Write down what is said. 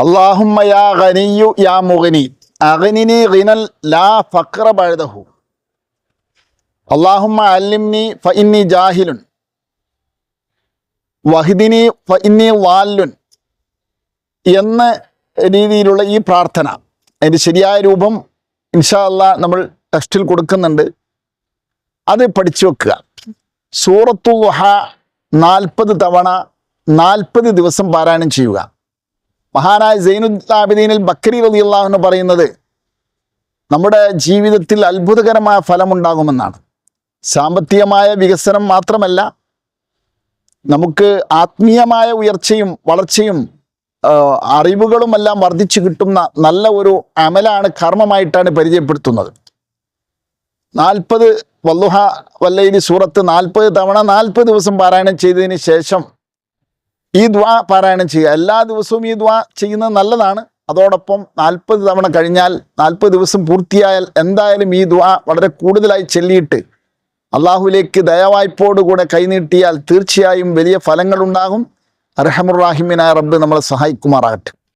അള്ളാഹുമ്മ യാ ഖനിയു യാ മുഗനി. അഗ്നിനി ഗിനൽ ലാ ഫക്ര ബഴദഹു അള്ളാഹുമ്മ അല്ലിംനി ഫ ഇന്നി ജാഹിലുൻ. വഹിദിനി ഫ ഇന്നി വാല്ലുൻ എന്ന രീതിയിലുള്ള ഈ പ്രാർത്ഥന അതിന്റെ ശരിയായ രൂപം ഇൻഷാ അല്ല നമ്മൾ ടെസ്റ്റിൽ കൊടുക്കുന്നുണ്ട്. അത് പഠിച്ചു വെക്കുക. സൂറത്തു വഹ നാൽപ്പത് തവണ നാൽപ്പത് ദിവസം പാരായണം ചെയ്യുക. മഹാനായ ജൈനുദ്ദാബിദീനിൽ ബക്കരി റളിയല്ലാഹു എന്ന് പറയുന്നത് നമ്മുടെ ജീവിതത്തിൽ അത്ഭുതകരമായ ഫലമുണ്ടാകുമെന്നാണ്. സാമ്പത്തികമായ വികസനം മാത്രമല്ല നമുക്ക് ആത്മീയമായ ഉയർച്ചയും വളർച്ചയും അറിവുകളുമെല്ലാം വർദ്ധിച്ചു കിട്ടുന്ന നല്ല ഒരു അമലാണ് കർമ്മമായിട്ടാണ് പരിചയപ്പെടുത്തുന്നത്. നാൽപ്പത് വല്ലുഹ വല്ലയിൽ സൂറത്ത് നാൽപ്പത് തവണ നാൽപ്പത് ദിവസം പാരായണം ചെയ്തതിന് ശേഷം ഈ ദ്വാ പാരായണം ചെയ്യുക. എല്ലാ ദിവസവും ഈ ദ്വാ ചെയ്യുന്നത് നല്ലതാണ്. അതോടൊപ്പം നാൽപ്പത് തവണ കഴിഞ്ഞാൽ നാൽപ്പത് ദിവസം പൂർത്തിയായാൽ എന്തായാലും ഈ ദ്വാ വളരെ കൂടുതലായി ചെല്ലിയിട്ട് അള്ളാഹുലേക്ക് ദയവായ്പോടുകൂടെ കൈനീട്ടിയാൽ തീർച്ചയായും വലിയ ഫലങ്ങളുണ്ടാകും. അർഹമുറാഹിമിനായ റബ്ബ് നമ്മളെ സഹായിക്കുമാറാകട്ടെ.